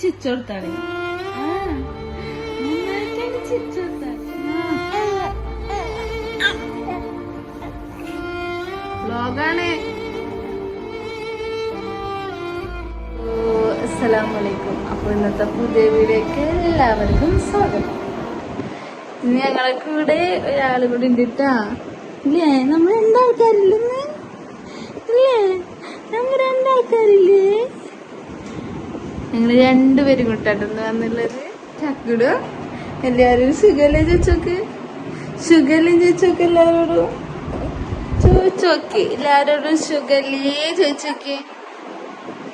ചിരിച്ചോടുത്താളെ ആ അപ്പൊ അസ്സലാമലൈക്കും അപ്പോൾ ഇന്നത്തെ പുതിയ വീഡിയോക്ക് എല്ലാവർക്കും സ്വാഗതം. ഇന്ന് ഞങ്ങളെ കൂടെ ഒരാൾ കൂടി ഉണ്ട് ട്ടാ. ഇല്ലേ? നമ്മൾ രണ്ടാൾക്കാരില്ലെന്ന് ഇല്ലേ? നമ്മൾ രണ്ടാൾക്കാരില്ലേ? ഞങ്ങൾ രണ്ടുപേരും കൂട്ടാട്ടെന്ന് എന്നുള്ളത് ചക്കിടു? എല്ലാവരും സുഖല്ലേ ചോദിച്ചോക്ക് സുഖല്ലേ ചോദിച്ചോക്ക് എല്ലാവരോടും? ചോദിച്ചോക്ക് എല്ലാവരോടും സുഖല്ലേ ചോദിച്ചോക്കെ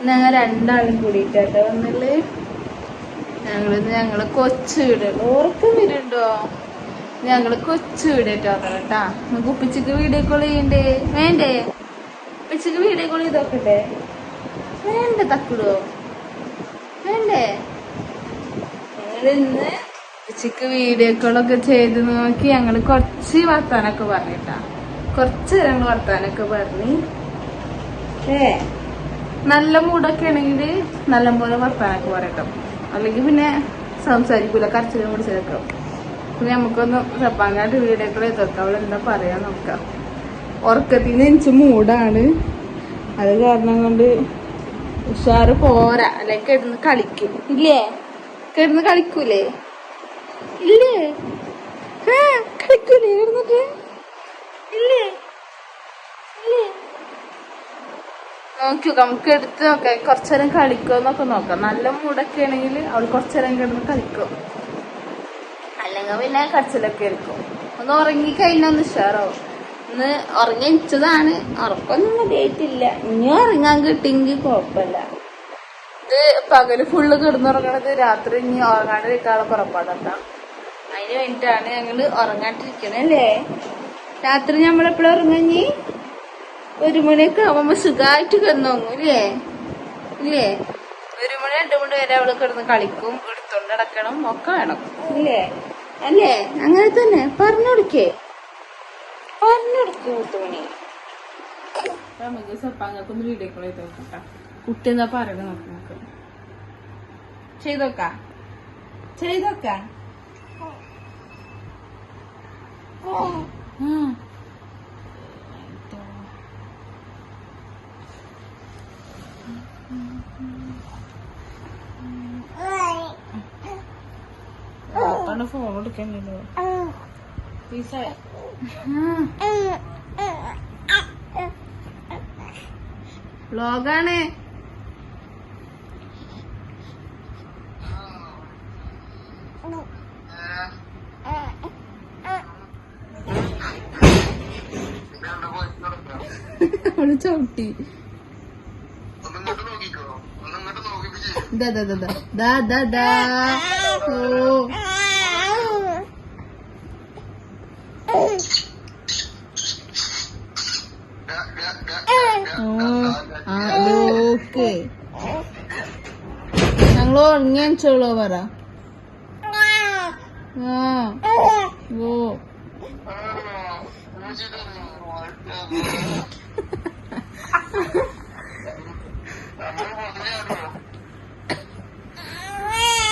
ഞങ്ങൾ രണ്ടാളും കൂടിയിട്ടാട്ടോ വന്നുള്ളത് ഞങ്ങളിന്ന് ഞങ്ങൾ കൊച്ചു വീട് ഓർക്ക് വരുന്നുണ്ടോ ഞങ്ങൾ കൊച്ചു വീടായിട്ടോ കേട്ടാ നമുക്ക് ഉപ്പിച്ചക്ക് വീഡിയോ കോൾ ചെയ്യണ്ടേ? വേണ്ടേ? ഉപ്പിച്ചക്ക് വീഡിയോ കോൾ ചെയ്തോക്കട്ടെ വേണ്ട തക്കിടോ. ഉച്ചയ്ക്ക് വീഡിയോ കോളൊക്കെ ചെയ്ത് നോക്കി ഞങ്ങൾ കുറച്ച് വർത്താനൊക്കെ പറഞ്ഞിട്ടാ. കുറച്ച് ഞങ്ങൾ വർത്താനൊക്കെ പറഞ്ഞു. ഏ നല്ല മൂടൊക്കെ ആണെങ്കിൽ നല്ല പോലെ വർത്താനൊക്കെ പറയട്ടോ. അല്ലെങ്കിൽ പിന്നെ സംസാരിക്കൂല കരച്ചിലും പിടിച്ചതൊക്കെ പിന്നെ നമുക്കൊന്ന് സപ്പാങ്ങാട്ട് വീഡിയോ കോൾ അവൾ എന്താ പറയാൻ നോക്കാം. ഉറക്കത്തിൽ നിന്ന് എനിക്ക് മൂടാണ്. അത് കാരണം കൊണ്ട് ഉഷാറ് പോരാ. അല്ലെ കിടന്ന് കളിക്കും. ഇല്ലേ? കിടന്ന് കളിക്കൂലേ? ഇല്ലേ? കളിക്കൂലേ? കിടന്നിട്ട്? ഇല്ലേ? ഇല്ലേ? നമുക്ക് എടുത്ത് നോക്കാം. കുറച്ചേരം കളിക്കോ എന്നൊക്കെ നോക്കാം. നല്ല മൂടൊക്കെ ആണെങ്കിൽ അവൾ കുറച്ചേരം കിടന്ന് കളിക്കും. അല്ലെങ്കിൽ പിന്നെ കടച്ചിലൊക്കെ എടുക്കും ഒന്ന് ഉറങ്ങി കഴിഞ്ഞാൽ ഒന്ന് ഉഷാറാവും. ഇന്ന് ഉറങ്ങിച്ചതാണ്. ഉറപ്പൊന്നും ഡേറ്റ് ഇല്ല ഇനി ഉറങ്ങാൻ കിട്ടിയെങ്കിൽ കുഴപ്പമില്ല. ഇത് പകൽ ഫുള്ള് കിടന്നുറങ്ങണത് രാത്രി ഇനി ഉറങ്ങാണ്ടിരിക്കാനുള്ള പുറപ്പാടട്ടാ അതിന് വേണ്ടിയിട്ടാണ് ഞങ്ങൾ ഉറങ്ങാണ്ടിരിക്കണല്ലേ? രാത്രി നമ്മളെപ്പോഴും ഉറങ്ങി ഒരു മണിയൊക്കെ ആവുമ്പോ സുഖമായിട്ട് കിടന്നുറങ്ങും ഇല്ലേ ഇല്ലേ? ഒരു മണി രണ്ടു മണി വരെ അവൾ കിടന്ന് കളിക്കും എടുത്തോണ്ട് നടക്കണം ഒക്കെ വേണം. ഇല്ലേ? അല്ലേ? അങ്ങനെ തന്നെ. പറഞ്ഞുകൊടുക്കേ. പറഞ്ഞുകൊടുക്കൂ മുത്തുമണി നമുക്ക് സപ്പാങ്ങൾക്കൊന്ന് വീഡിയോ കോൾ ചെയ്ത് നോക്കാം കുട്ടി എന്താ പറയണ നോക്കാം നമുക്ക് ചെയ്തോക്കാ ചെയ്തോക്കാ ഫോൺ എടുക്കണ്ടല്ലോ അവൾ ചവിട്ടി. ദാ ദാ ദാ ദാ ദാ ദാ. ഓ ആ ഓക്കെ ഞങ്ങൾ ചോളോ പറ. ആ. ഓ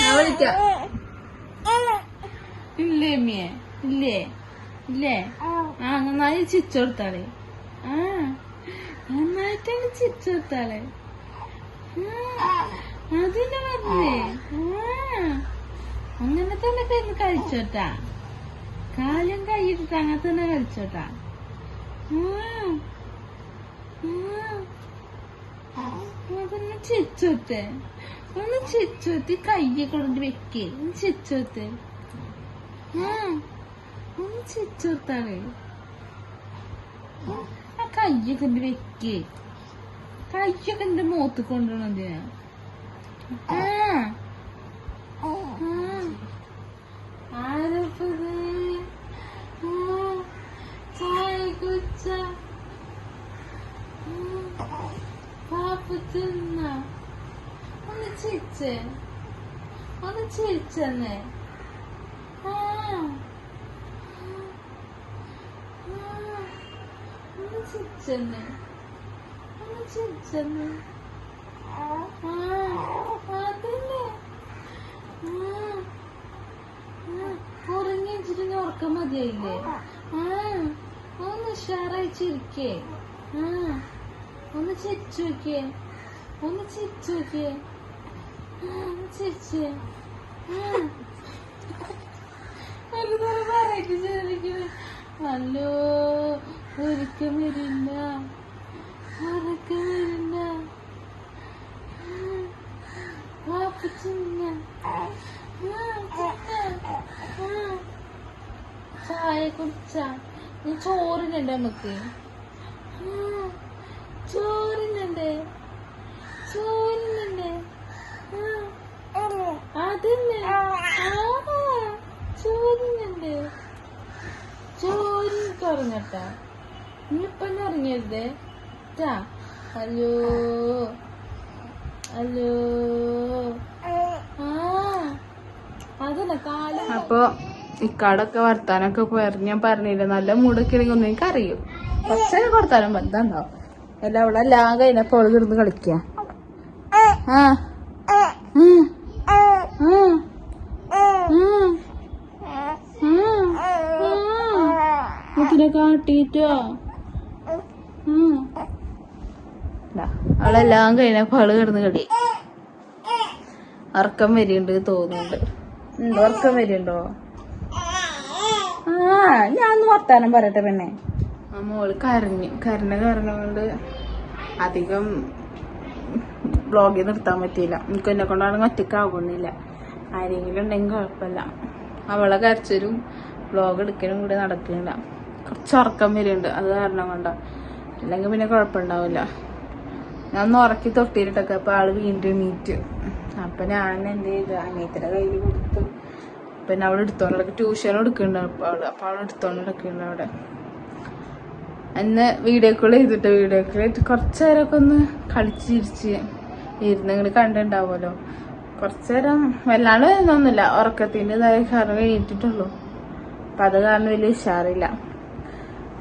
വിളിക്കാം. ഇല്ലേ മിയെ? ഇല്ലേ? ഇല്ലേ? ആ നന്നായി ചിരിച്ചോടുത്താളെ ആ നന്നായിട്ടാണ് ചിരിച്ചോടുത്താളെ അതിന്റെ പറഞ്ഞേ. അങ്ങനെ തന്നെ കിടന്ന് കഴിച്ചോട്ടാ കാലും കൈയിട്ടിട്ട് അങ്ങനെ തന്നെ കഴിച്ചോട്ടാ അതൊന്ന് ചിരിച്ചോട്ടെ. ഒന്ന് ചിരിച്ചോത്തി കയ്യെ കൊണ്ട് വെക്കേ. ഒന്ന് ചിരിച്ചോത്തെ ഒന്ന് ചിരിച്ചോത്താണ് ആ കയ്യൊക്കെ വെക്കേ. കയ്യൊക്കെ എന്റെ മുഖത്ത് കൊണ്ടുവന്നതിനാ ആ ആ. ആരപ്പത് ആ, ചായ കുച്ച പാപ്പ തിന്ന ഒന്ന് ചിരിച്ചേ ഒന്ന് ചിരിച്ചെന്നേ ആ ആ. ഒന്ന് ചിരിച്ചെന്നേ ഒന്ന് ചിരിച്ചെന്നേ ആ അതന്നെ ഉറങ്ങി വെച്ചിട്ട് ഉറക്കം മതിയായില്ലേ ആ ഒന്ന് ഉഷാറായി ചിരിക്കേ ആ ഒന്ന് ചിരിച്ചു നോക്കിയേ ഒന്ന് ചിരിച്ചു നോക്കിയേ ചിരിച്ചേ പറയിട്ട് ചോദിക്കുന്നു അല്ലോ ഒരിക്കൽ വരില്ല ഉറക്കം വരില്ല ചായ കുടിച്ച നീ ചോറിനുണ്ട് നമുക്ക് ചോറിനുണ്ട് ചോറിനുണ്ട് അതന്നെ ചോറിനുണ്ട് ചോറിന് തുറങ്ങട്ടാ നീ ഇപ്പൊ ഉറങ്ങരുതേ ട്ടാ അപ്പൊ ഇക്കാടൊക്കെ വർത്താനൊക്കെ പറഞ്ഞ് ഞാൻ പറഞ്ഞില്ല നല്ല മൂടൊക്കെ ആണെങ്കിൽ ഒന്നും അറിയും പക്ഷേ വർത്താനം ബന്ധമുണ്ടാവും അല്ല അവിടെ എല്ലാം കഴിഞ്ഞപ്പോ അവൾ കിടന്ന് കളിക്ക. ആ കാട്ടിട്ടോ? അവളെല്ലാം കഴിഞ്ഞപ്പോ അവൾ കിടന്ന് കളി ഉറക്കം വരുന്നുണ്ട് തോന്നുന്നുണ്ട്. ഉണ്ടോ ഉറക്കം വരുന്നുണ്ടോ ആ ഞാൻ വർത്താനം പറയട്ടെ പെണ്ണെ. മോൾ കരഞ്ഞു കരഞ്ഞ കാരണം കൊണ്ട് അധികം ബ്ലോഗിൽ നിർത്താൻ പറ്റിയില്ല. എനിക്ക് എന്നെ കൊണ്ടാണെങ്കിൽ ഒറ്റയ്ക്കാവുന്നില്ല ആരെങ്കിലും ഉണ്ടെങ്കിൽ കുഴപ്പമില്ല. അവളെ കരച്ചലും ബ്ലോഗ് എടുക്കലും കൂടി നടക്കുന്നില്ല. കുറച്ച് ഉറക്കം വരുന്നുണ്ട് അത് കാരണം കൊണ്ടാ. അല്ലെങ്കിൽ പിന്നെ കുഴപ്പമുണ്ടാവില്ല. ഞാൻ ഒന്ന് ഉറക്കി തൊട്ടിയിട്ടൊക്കെ അപ്പൊ ആൾ വീണ്ടും എണീറ്റ്. അപ്പൊ ഞാൻ എന്ത് ചെയ്ത്? അനിയത്തിന്റെ കയ്യിൽ കൊടുത്തു. പിന്നെ അവൾ എടുത്തോണ്ട് ട്യൂഷൻ എടുക്കുന്നുണ്ട് അപ്പൊ അവൾ അപ്പൊ അവൾ എടുത്തോണ്ട് നടക്കുന്നുണ്ട് അവിടെ. അന്ന് വീഡിയോ കോൾ ചെയ്തിട്ട് വീഡിയോ കോൾ ചെയ്തിട്ട് കുറച്ചു നേരമൊക്കെ ഒന്ന് കളിച്ച് ചിരിച്ച് ഇരുന്ന് ഇങ്ങനെ കണ്ടിട്ടുണ്ടാവുമല്ലോ. കുറച്ചു നേരം വല്ലാണ്ട് വരുന്നൊന്നുമില്ല ഉറക്കത്തിന്റെ ഇതായ കാരണം കഴിഞ്ഞിട്ടുള്ളൂ അപ്പൊ അത് കാരണം വലിയ ഉഷാറില്ല.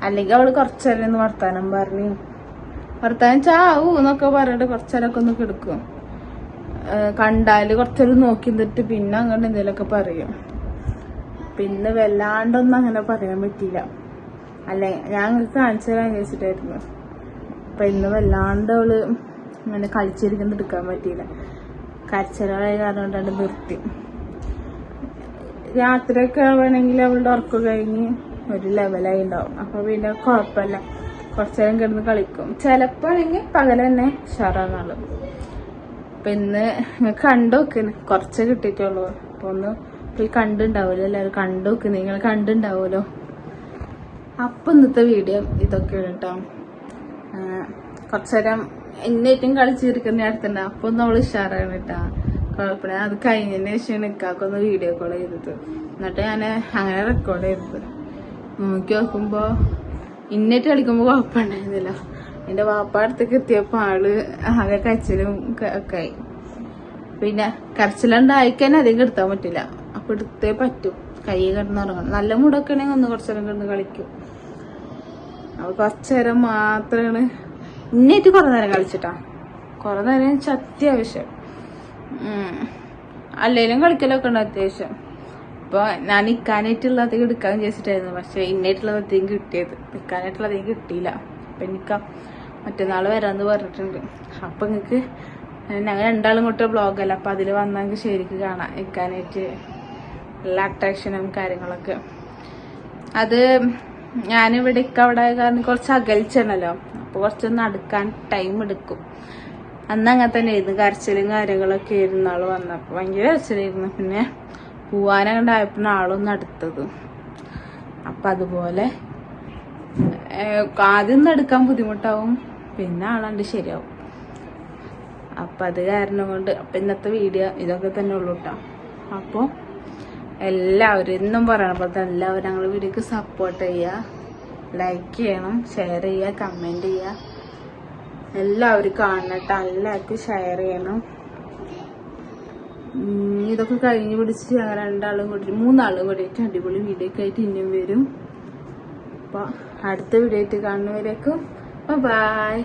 അല്ലെങ്കിൽ അവൾ കുറച്ചു നേരം ഒന്ന് വർത്താനം പറഞ്ഞു വർത്താനം ചാവൂ എന്നൊക്കെ പറഞ്ഞിട്ട് കുറച്ചേരൊക്കെ ഒന്ന് കിടക്കും. കണ്ടാൽ കുറച്ചേരം നോക്കി നിന്നിട്ട് പിന്നെ അങ്ങനെ എന്തെങ്കിലുമൊക്കെ പറയും. പിന്നെ വല്ലാണ്ടൊന്നും അങ്ങനെ പറയാൻ പറ്റിയില്ല. അല്ലെ ഞാൻ നിങ്ങൾക്ക് കാണിച്ചു തരാൻ വിചാരിച്ചിട്ടായിരുന്നു. അപ്പൊ ഇന്ന് വല്ലാണ്ട് അവൾ ഇങ്ങനെ കളിച്ചിരിക്കുന്ന എടുക്കാൻ പറ്റിയില്ല. കരച്ചിലായ കാരണം കൊണ്ടാണ് നിർത്തി. രാത്രിയൊക്കെ ആവണമെങ്കിൽ അവളുടെ ഉറക്കം കഴിഞ്ഞ് ഒരു ലെവലായി ഉണ്ടാവും. അപ്പൊ പിന്നെ കുഴപ്പമില്ല. കുറച്ചേരം കിടന്ന് കളിക്കും. ചിലപ്പോ ആണെങ്കിൽ പകൽ തന്നെ ഉഷാറാന്നാൾ. അപ്പൊ ഇന്ന് കണ്ടു നോക്കുന്നു കുറച്ചേ കിട്ടിയിട്ടുള്ളൂ. അപ്പൊ ഒന്ന് പോയി കണ്ടുണ്ടാവുമല്ലോ എല്ലാവരും കണ്ടു നോക്കുന്നു നിങ്ങൾ കണ്ടുണ്ടാവുമല്ലോ അപ്പൊ ഇന്നത്തെ വീഡിയോ ഇതൊക്കെയാണ് കേട്ടോ കുറച്ചേരം എന്നേറ്റവും കളിച്ചിരിക്കുന്ന അടുത്തുണ്ട് അപ്പൊ അവൾ ഉഷാറാണ് കേട്ടാ കുഴപ്പമില്ല അത് കഴിഞ്ഞതിന് ശേഷം നിക്കാക്കൊന്ന് വീഡിയോ കോൾ ചെയ്തത്. എന്നിട്ട് ഞാൻ അങ്ങനെ റെക്കോർഡ് ചെയ്തത്. നോക്കി നോക്കുമ്പോ ഇന്നേറ്റ് കളിക്കുമ്പോ കുഴപ്പമുണ്ടായിരുന്നില്ല എന്റെ വാപ്പ അടുത്തേക്ക് എത്തിയപ്പോ ആൾ ആകെ കച്ചിലും ഒക്കെ ആയി പിന്നെ കരച്ചിലുണ്ടായിക്കാൻ അധികം എടുത്താൻ പറ്റില്ല. അപ്പൊ എടുത്തേ പറ്റും. കൈ കിടന്നുറങ്ങണം. നല്ല മുടൊക്കെ ആണെങ്കിൽ ഒന്ന് കുറച്ചേരം കിടന്ന് കളിക്കും. അപ്പൊ കുറച്ചേരം മാത്രമാണ് ഇന്നേറ്റ് കുറെ നേരം കളിച്ചിട്ടാ. കുറെ നേരം അത്യാവശ്യം. ഉം. അല്ലേലും കളിക്കലൊക്കെ ഉണ്ട് അത്യാവശ്യം. അപ്പൊ ഞാൻ നിക്കാനായിട്ടുള്ള അധികം എടുക്കാൻ വിചാരിച്ചിട്ടായിരുന്നു. പക്ഷെ ഇന്നായിട്ടുള്ള അധികം കിട്ടിയത്. നിക്കാനായിട്ടുള്ള അധികം കിട്ടിയില്ല. അപ്പൊ എനിക്ക് മറ്റന്നാൾ വരാന്ന് പറഞ്ഞിട്ടുണ്ട്. അപ്പൊ നിങ്ങക്ക് ഞങ്ങൾ രണ്ടാളും കൂട്ട ബ്ലോഗല്ല അപ്പൊ അതിൽ വന്നെങ്കിൽ ശരിക്ക് കാണാം. നിൽക്കാനായിട്ട് എല്ലാ അട്രാക്ഷനും കാര്യങ്ങളൊക്കെ. അത് ഞാനിവിടെ അവിടെ കാരണം കുറച്ച് അകൽച്ചാണല്ലോ അപ്പൊ കുറച്ച് നടക്കാൻ ടൈം എടുക്കും. അന്ന് അങ്ങനെ തന്നെ ആയിരുന്നു കരച്ചിലും കാര്യങ്ങളൊക്കെ ആയിരുന്നു ആൾ വന്നപ്പോ. ഭയങ്കര കരച്ചിലായിരുന്നു. പിന്നെ പോവാനങ്ങണ്ടായപ്പോഴാണ് ആളൊന്ന് അടുത്തത്. അപ്പൊ അതുപോലെ ആദ്യം എടുക്കാൻ ബുദ്ധിമുട്ടാവും പിന്നെ ആളാണ്ട് ശരിയാവും. അപ്പൊ അത് കാരണം കൊണ്ട് അപ്പൊ ഇന്നത്തെ വീഡിയോ ഇതൊക്കെ തന്നെ ഉള്ളൂ കേട്ടോ അപ്പൊ എല്ലാവരും എന്നും പറയണ പോലെ തന്നെ എല്ലാവരും ഞങ്ങളുടെ വീഡിയോക്ക് സപ്പോർട്ട് ചെയ്യുക ലൈക്ക് ചെയ്യണം ഷെയർ ചെയ്യുക കമന്റ് ചെയ്യുക എല്ലാവരും കാണട്ടെ എല്ലാവർക്കും ഷെയർ ചെയ്യണം. ഇതൊക്കെ കഴിഞ്ഞ് പിടിച്ച് ഞങ്ങൾ രണ്ടാളും കൂടി മൂന്നാളും കൂടിയിട്ട് അടിപൊളി വീഡിയോ ഒക്കെ ആയിട്ട് ഇനിയും വരും. അപ്പൊ അടുത്ത വീഡിയോ ആയിട്ട് കാണുന്നവരേക്കും ബൈ